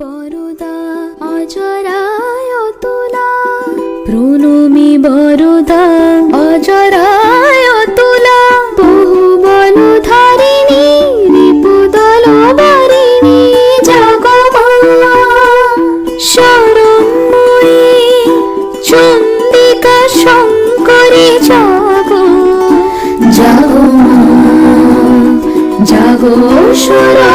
বরদা অজরায় তুলা। প্রণমী বরদা অজরায় তুলা। বহু বল ধারিণী রিপুদল বারিণী জগমা। শরণময়ী চন্দিকা শঙ্করী জাগো। জাগো মা, জাগো সুরা